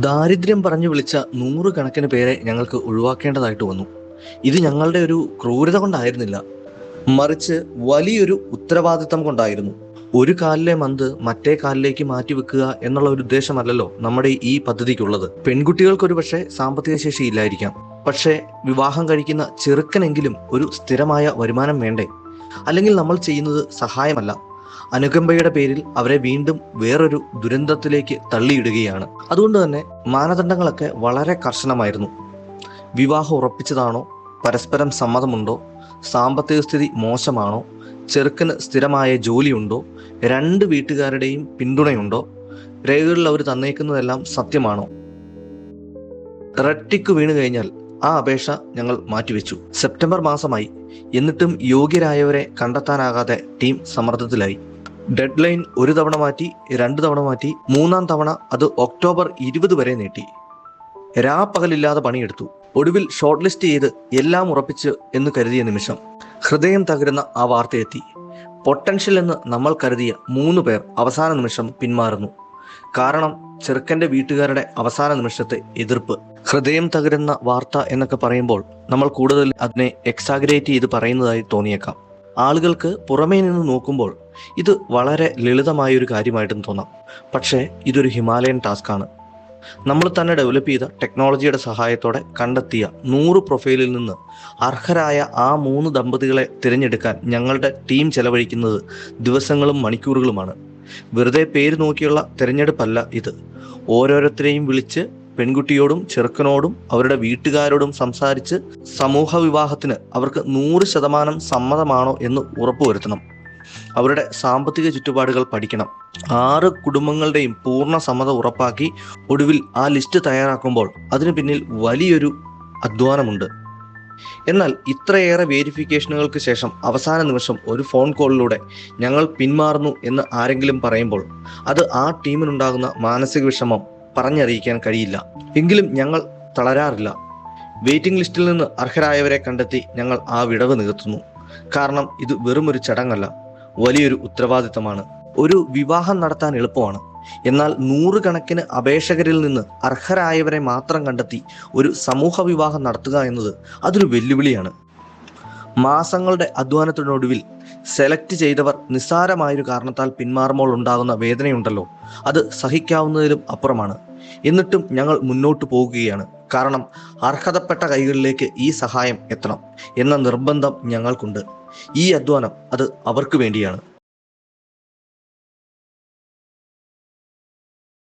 ദാരിദ്ര്യം പറഞ്ഞു വിളിച്ച നൂറുകണക്കിന് പേരെ ഞങ്ങൾക്ക് ഒഴിവാക്കേണ്ടതായിട്ട് വന്നു. ഇത് ഞങ്ങളുടെ ഒരു ക്രൂരത കൊണ്ടായിരുന്നില്ല. മറിച്ച് വലിയൊരു ഉത്തരവാദിത്തം കൊണ്ടായിരുന്നു. ഒരു കാലിലെ മന്ത് മറ്റേ കാലിലേക്ക് മാറ്റിവെക്കുക എന്നുള്ള ഒരു ഉദ്ദേശമല്ലല്ലോ നമ്മുടെ ഈ പദ്ധതിക്കുള്ളത്. പെൺകുട്ടികൾക്ക് ഒരു പക്ഷേ സാമ്പത്തിക ശേഷി ഇല്ലായിരിക്കാം. പക്ഷേ വിവാഹം കഴിക്കുന്ന ചെറുക്കനെങ്കിലും ഒരു സ്ഥിരമായ വരുമാനം വേണ്ടേ? അല്ലെങ്കിൽ നമ്മൾ ചെയ്യുന്നത് സഹായമല്ല. അനുകമ്പയുടെ പേരിൽ അവരെ വീണ്ടും വേറൊരു ദുരന്തത്തിലേക്ക് തള്ളിയിടുകയാണ്. അതുകൊണ്ട് തന്നെ മാനദണ്ഡങ്ങളൊക്കെ വളരെ കർശനമായിരുന്നു. വിവാഹം ഉറപ്പിച്ചതാണോ? പരസ്പരം സമ്മതമുണ്ടോ? സാമ്പത്തിക സ്ഥിതി മോശമാണോ? ചെറുക്കന് സ്ഥിരമായ ജോലിയുണ്ടോ? രണ്ട് വീട്ടുകാരുടെയും പിന്തുണയുണ്ടോ? രേഖകളിൽ അവർ തന്നേക്കുന്നതെല്ലാം സത്യമാണോ? റട്ടിക്ക് വീണ് കഴിഞ്ഞാൽ ആ അപേക്ഷ ഞങ്ങൾ മാറ്റിവെച്ചു. സെപ്റ്റംബർ മാസമായി എന്നിട്ടും യോഗ്യരായവരെ കണ്ടെത്താനാകാതെ ടീം സമ്മർദ്ദത്തിലായി. ഡെഡ് ലൈൻ ഒരു തവണ മാറ്റി രണ്ട് തവണ മാറ്റി മൂന്നാം തവണ അത് ഒക്ടോബർ ഇരുപത് വരെ നീട്ടി. രാപ്പകലില്ലാതെ പണിയെടുത്തു. ഒടുവിൽ ഷോർട്ട് ലിസ്റ്റ് ചെയ്ത് എല്ലാം ഉറപ്പിച്ച് എന്ന് കരുതിയ നിമിഷം ഹൃദയം തകരുന്ന ആ വാർത്തയെത്തി. പൊട്ടൻഷ്യൽ എന്ന് നമ്മൾ കരുതിയ മൂന്ന് പേർ അവസാന നിമിഷം പിന്മാറുന്നു. കാരണം ചെറുക്കന്റെ വീട്ടുകാരുടെ അവസാന നിമിഷത്തെ എതിർപ്പ്. ഹൃദയം തകരുന്ന വാർത്ത എന്നൊക്കെ പറയുമ്പോൾ നമ്മൾ കൂടുതൽ അതിനെ എക്സാഗ്രേറ്റ് ചെയ്ത് പറയുന്നതായി തോന്നിയേക്കാം. ആളുകൾക്ക് പുറമേ നിന്ന് നോക്കുമ്പോൾ ഇത് വളരെ ലളിതമായ ഒരു കാര്യമായിട്ടും തോന്നാം. പക്ഷേ ഇതൊരു ഹിമാലയൻ ടാസ്ക് ആണ് നമ്മൾ തന്നെ ഡെവലപ്പ് ചെയ്ത ടെക്നോളജിയുടെ സഹായത്തോടെ കണ്ടെത്തിയ നൂറ് പ്രൊഫൈലിൽ നിന്ന് അർഹരായ ആ മൂന്ന് ദമ്പതികളെ തിരഞ്ഞെടുക്കാൻ ഞങ്ങളുടെ ടീം ചെലവഴിക്കുന്നത് ദിവസങ്ങളും മണിക്കൂറുകളുമാണ്. വെറുതെ പേര് നോക്കിയുള്ള തിരഞ്ഞെടുപ്പല്ല ഇത്. ഓരോരുത്തരെയും വിളിച്ച് പെൺകുട്ടിയോടും ചെറുക്കനോടും അവരുടെ വീട്ടുകാരോടും സംസാരിച്ച് സമൂഹ വിവാഹത്തിന് അവർക്ക് നൂറ് ശതമാനം സമ്മതമാണോ എന്ന് ഉറപ്പുവരുത്തണം. അവരുടെ സാമ്പത്തിക ചുറ്റുപാടുകൾ പഠിക്കണം. ആറ് കുടുംബങ്ങളുടെയും പൂർണ സമ്മതം ഉറപ്പാക്കി ഒടുവിൽ ആ ലിസ്റ്റ് തയ്യാറാക്കുമ്പോൾ അതിനു പിന്നിൽ വലിയൊരു അധ്വാനമുണ്ട്. എന്നാൽ ഇത്രയേറെ വേരിഫിക്കേഷനുകൾക്ക് ശേഷം അവസാന നിമിഷം ഒരു ഫോൺ കോളിലൂടെ ഞങ്ങൾ പിന്മാറുന്നു എന്ന് ആരെങ്കിലും പറയുമ്പോൾ അത് ആ ടീമിനുണ്ടാകുന്ന മാനസിക വിഷമം പറഞ്ഞറിയിക്കാൻ കഴിയില്ല. എങ്കിലും ഞങ്ങൾ തളരാറില്ല. വെയിറ്റിംഗ് ലിസ്റ്റിൽ നിന്ന് അർഹരായവരെ കണ്ടെത്തി ഞങ്ങൾ ആ വിടവ് നികത്തുന്നു. കാരണം ഇത് വെറുമൊരു ചടങ്ങല്ല വലിയൊരു ഉത്തരവാദിത്തമാണ്. ഒരു വിവാഹം നടത്താൻ എളുപ്പമാണ്. എന്നാൽ നൂറുകണക്കിന് അപേക്ഷകരിൽ നിന്ന് അർഹരായവരെ മാത്രം കണ്ടെത്തി ഒരു സമൂഹ വിവാഹം നടത്തുക എന്നത് അതൊരു വെല്ലുവിളിയാണ്. മാസങ്ങളുടെ അധ്വാനത്തിനൊടുവിൽ സെലക്ട് ചെയ്തവർ നിസ്സാരമായൊരു കാരണത്താൽ പിന്മാറുമ്പോൾ ഉണ്ടാകുന്ന വേദനയുണ്ടല്ലോ. അത് സഹിക്കാവുന്നതിലും അപ്പുറമാണ്. എന്നിട്ടും ഞങ്ങൾ മുന്നോട്ട് പോകുകയാണ്. കാരണം അർഹതപ്പെട്ട കൈകളിലേക്ക് ഈ സഹായം എത്തണം എന്ന നിർബന്ധം ഞങ്ങൾക്കുണ്ട്. ഈ അധ്വാനം അത് അവർക്ക് വേണ്ടിയാണ്.